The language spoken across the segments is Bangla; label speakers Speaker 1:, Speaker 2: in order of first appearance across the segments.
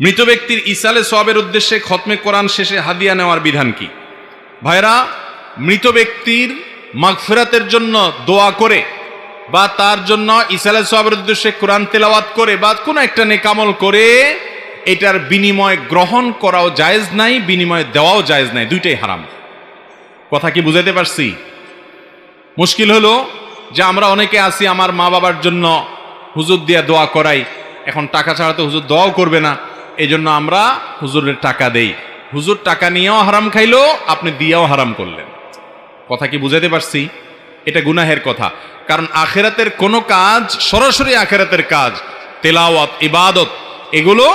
Speaker 1: মৃত ব্যক্তির ইসালে সবের উদ্দেশ্যে খতমে কোরআন শেষে হাদিয়া নেওয়ার বিধান কি? ভাইরা, মৃত ব্যক্তির মাগফেরাতের জন্য দোয়া করে বা তার জন্য ইসালে সবের উদ্দেশ্যে কোরআন তেলাওয়াত করে বা কোনো একটা নেকামল করে, এটার বিনিময় গ্রহণ করাও জায়েজ নাই, বিনিময় দেওয়াও জায়েজ নাই, দুইটাই হারাম। কথা কি বুঝাইতে পারছি? মুশকিল হলো যে আমরা অনেকে আছি, আমার মা বাবার জন্য হুজুর দিয়া দোয়া করাই, এখন টাকা ছাড়া তো হুজুর দোয়াও করবে না। এই জন্য আমরা হুজুরের টাকা দেই। হুজুর টাকা নিয়েও হারাম খাইলো, আপনি দিয়েও হারাম করলেন। কথা কি বুঝাইতে পারছি? এটা গুনাহের কথা। কারণ আখেরাতের কোনো কাজ, সরাসরি আখেরাতের কাজ, তেলাওয়াত, ইবাদত, এগুলো,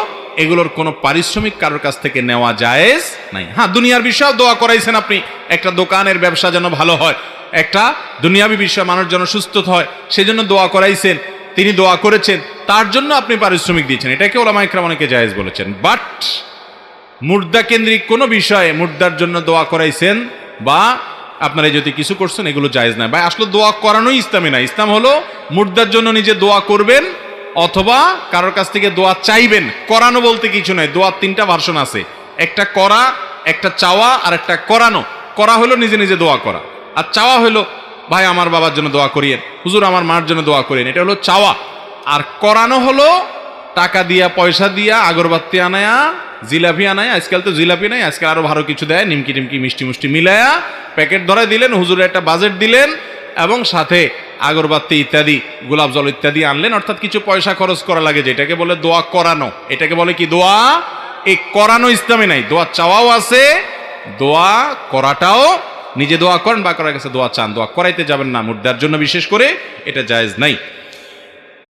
Speaker 1: এগুলোর কোনো পারিশ্রমিক কারোর কাছ থেকে নেওয়া জায়েজ নাই। হ্যাঁ দুনিয়ার বিষয়েও দোয়া করাইছেন আপনি। একটা দোকানের ব্যবসা যেন ভালো হয়, একটা দুনিয়াবি বিষয় মানুষ যেন সুস্থ হয়, সেজন্য দোয়া করাইছেন। তিনি দোয়া করেছেন। তার জন্য আপনি পারিশ্রমিক দিয়েছেন। এটাকে ওলামা ইকরাম অনেকে জায়েজ বলেছেন। বাট মুর্দা কেন্দ্রিক কোনো বিষয়ে মুর্দার জন্য দোয়া করাইছেন বা আপনারা যদি কিছু করছেন, এগুলো জায়েজ না ভাই, আসলে দোয়া করানোই ইসলামে না। ইসলাম হলো মুর্দার জন্য নিজে দোয়া করবেন অথবা কারোর কাছ থেকে দোয়া চাইবেন। করানো বলতে কিছু নাই দোয়ার তিনটা ভার্সন আছে। একটা করা, একটা চাওয়া আর একটা করানো। করা হলো নিজে নিজে দোয়া করা। আর চাওয়া হলো ভাই, আমার বাবার জন্য দোয়া করিয়েন। হুজুর, আমার মার জন্য দোয়া করিয়েন। এটা হলো চাওয়া। আর করানো হলো টাকা দিয়া, পয়সা দিয়া, আগরবাতি আনায়া, জিলাপি আনায়। আজকাল তো জিলাপি নাই, আজকাল আরও ভালো কিছু দেয়, নিমকি টিমকি, মিষ্টি মুষ্টি মিলায়া প্যাকেট ধরাই দিলেন, হুজুরের একটা বাজেট দিলেন এবং সাথে আগরবাতি ইত্যাদি, গোলাপ জল ইত্যাদি আনলেন। অর্থাৎ কিছু পয়সা খরচ করা লাগে, যেটাকে বলে দোয়া করানো। এটাকে বলে কি দোয়া? এই করানো ইসলামে নাই, দোয়া চাওয়াও আছে, দোয়া করাটাও নিজে দোয়া করেন বা করার কাছে দোয়া চান, দোয়া করাইতে যাবেন না। মুর্দার জন্য বিশেষ করে এটা জায়েজ নাই।